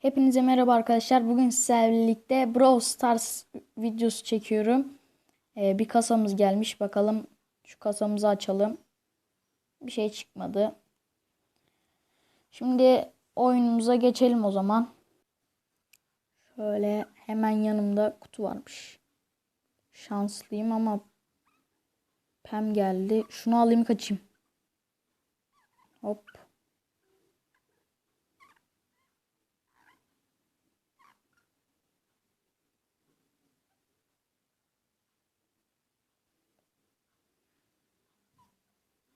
Hepinize merhaba arkadaşlar. Bugün sizlerle birlikte Brawl Stars videosu çekiyorum. Ee, bir kasamız gelmiş. Bakalım şu kasamızı açalım. Bir şey çıkmadı. Şimdi oyunumuza geçelim o zaman. Şöyle hemen yanımda kutu varmış. Şanslıyım ama Pem geldi. Şunu alayım kaçayım. Hop.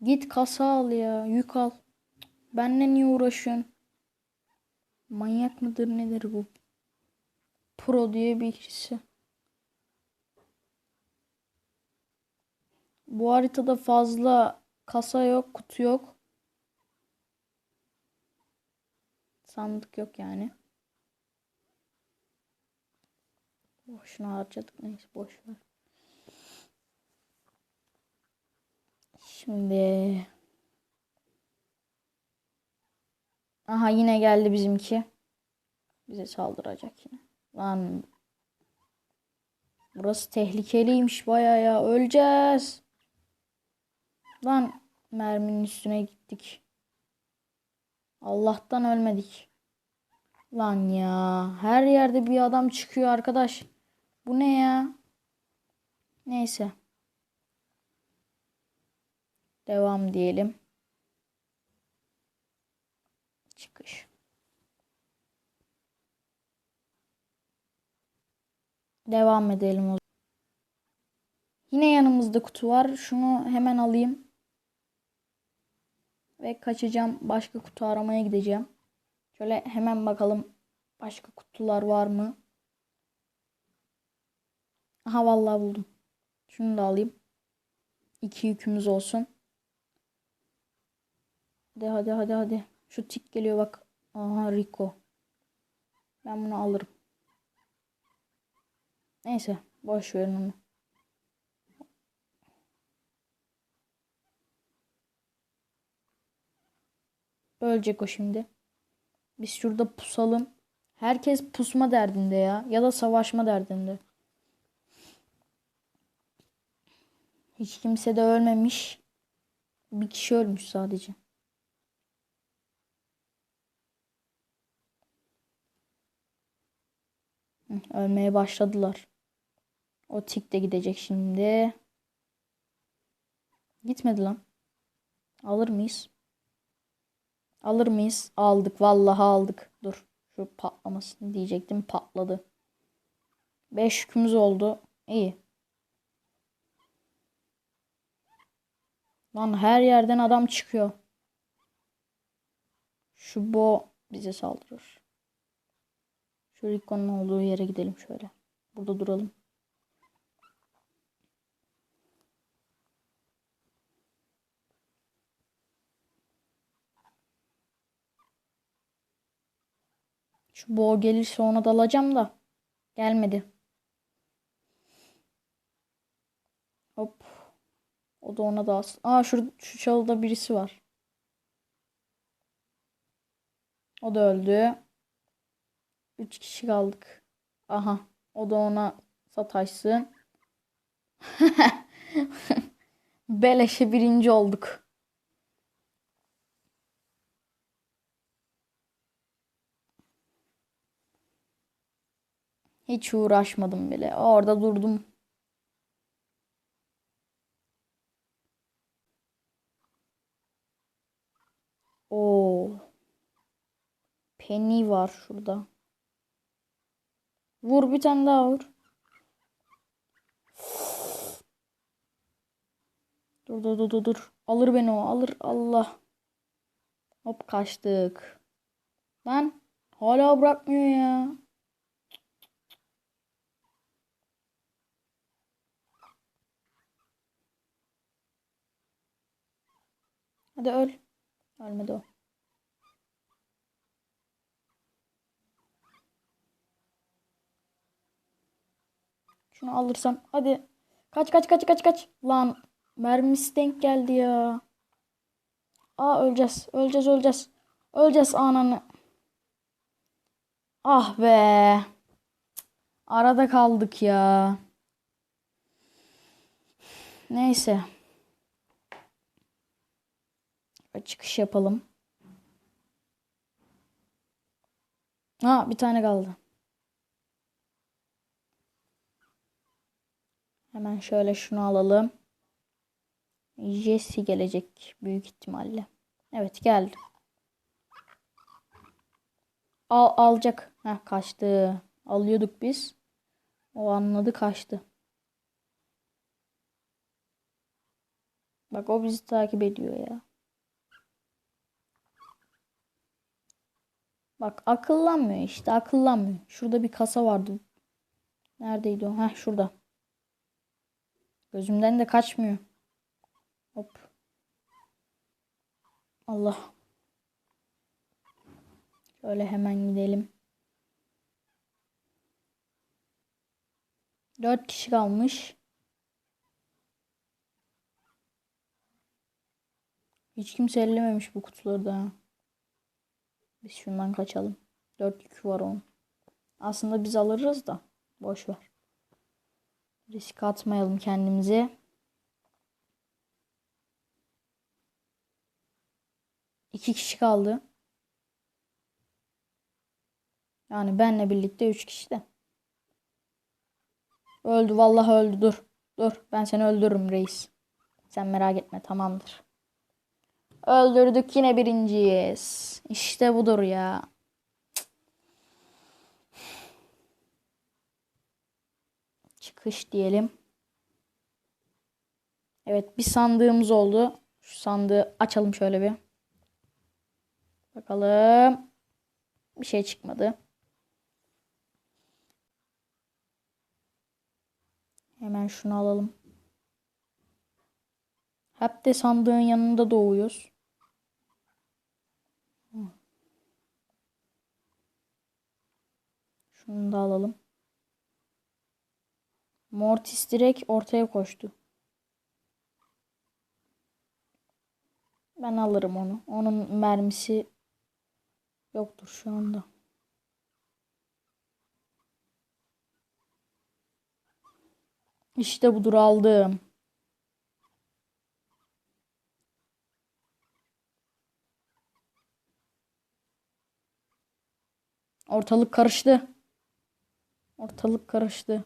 Git kasa al ya. Yük al. Benle niye uğraşıyorsun? Manyak mıdır nedir bu? Pro diye bir kişi. Bu haritada fazla kasa yok, kutu yok. Sandık yok yani. Boşuna harcadık neyse boş ver. Şimdi Aha yine geldi bizimki. Bize saldıracak yine. Lan Burası tehlikeliymiş baya ya. Öleceğiz. Lan merminin üstüne gittik. Allah'tan ölmedik. Lan ya. Her yerde bir adam çıkıyor arkadaş. Bu ne ya? Neyse. Devam diyelim. Çıkış. Devam edelim o. Yine yanımızda kutu var. Şunu hemen alayım. Ve kaçacağım. Başka kutu aramaya gideceğim. Şöyle hemen bakalım. Başka kutular var mı? Aha vallahi buldum. Şunu da alayım. İki yükümüz olsun. Hadi hadi hadi hadi. Şu tik geliyor bak. Aha Rico. Ben bunu alırım. Neyse boş verin onu. Ölecek o şimdi. Biz şurada pusalım. Herkes pusma derdinde ya. Ya da savaşma derdinde. Hiç kimse de ölmemiş. Bir kişi ölmüş sadece. Ölmeye başladılar. O tik de gidecek şimdi. Gitmedi lan. Alır mıyız? Alır mıyız? Aldık. Vallahi aldık. Dur. Şu patlamasını diyecektim. Patladı. 5 yükümüz oldu. İyi. Lan her yerden adam çıkıyor. Şu bo bize saldırır. Şu Rico'nun olduğu yere gidelim şöyle. Burada duralım. Şu bo gelirse ona dalacağım da. Gelmedi. Hop. O da ona da as. Aa şu, şu çalıda birisi var. O da öldü. Üç kişi kaldık. Aha. O da ona sataşsın. Beleşe birinci olduk. Hiç uğraşmadım bile. Orada durdum. Oo. Penny var şurada. Vur bir tane daha vur. Dur dur dur dur dur. Alır beni o alır Allah. Hop kaçtık. Lan hala bırakmıyor ya. Hadi öl. Ölmedi o. Şunu alırsam. Hadi. Kaç kaç kaç kaç kaç. Lan mermisi denk geldi ya. Aa öleceğiz. Öleceğiz öleceğiz. Öleceğiz ananı. Ah be. Arada kaldık ya. Neyse. Çıkış yapalım. Ha bir tane kaldı. Hemen şöyle şunu alalım. Jesse gelecek büyük ihtimalle. Evet geldi. Al, alacak. Heh, kaçtı. Alıyorduk biz. O anladı kaçtı. Bak o bizi takip ediyor ya. Bak akıllanmıyor işte akıllanmıyor. Şurada bir kasa vardı. Neredeydi o? Heh şurada. Gözümden de kaçmıyor. Hop. Allah. Şöyle hemen gidelim. Dört kişi kalmış. Hiç kimse ellememiş bu kutuları da. Biz şundan kaçalım. Dört yükü var onun. Aslında biz alırız da. Boş ver. Risk atmayalım kendimize. İki kişi kaldı. Yani benle birlikte üç kişi de. Öldü vallahi öldü dur. Dur ben seni öldürürüm reis. Sen merak etme tamamdır. Öldürdük yine birinciyiz. İşte budur ya. Çıkış diyelim. Evet bir sandığımız oldu. Şu sandığı açalım şöyle bir. Bakalım. Bir şey çıkmadı. Hemen şunu alalım. Hep de sandığın yanında doğuyoruz. Şunu da alalım. Mortis direkt ortaya koştu. Ben alırım onu. Onun mermisi yoktur şu anda. İşte budur aldım. Ortalık karıştı. Ortalık karıştı.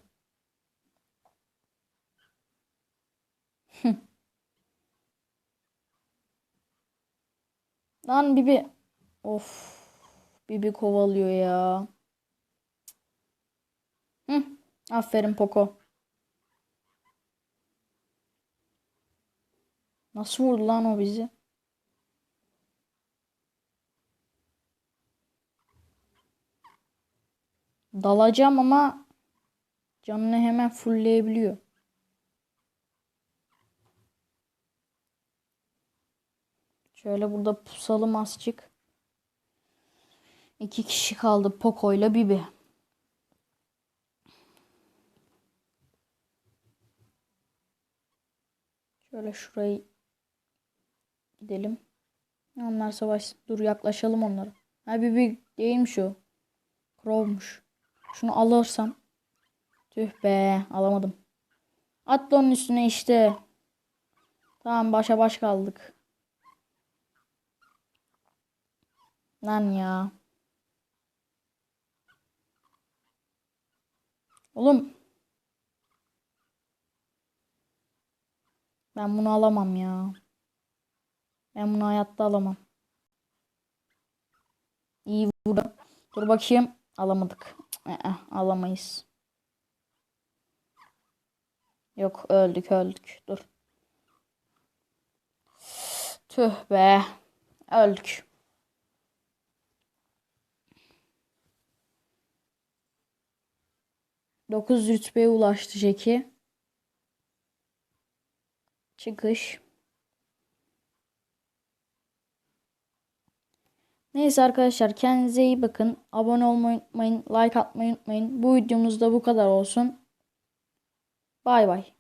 Lan Bibi. Of. Bibi kovalıyor ya. Hı. Aferin Poco. Nasıl vurdu lan o bizi? Dalacağım ama canını hemen fullleyebiliyor. Şöyle burada pusalım azıcık. İki kişi kaldı Poco ile Bibi. Şöyle şurayı gidelim. Onlar savaş. Dur yaklaşalım onlara. Ha Bibi değilmiş o. Crow'muş. Şunu alırsam. Tüh be alamadım. Atla onun üstüne işte. Tamam başa baş kaldık. Lan ya. Oğlum. Ben bunu alamam ya. Ben bunu hayatta alamam. İyi vurdu. Dur bakayım. Alamadık. Ee, alamayız. Yok öldük öldük. Dur. Tüh be. Öldük. Dokuz rütbeye ulaştı Jackie. Çıkış. Neyse arkadaşlar kendinize iyi bakın. Abone olmayı unutmayın. Like atmayı unutmayın. Bu videomuz da bu kadar olsun. Bay bay.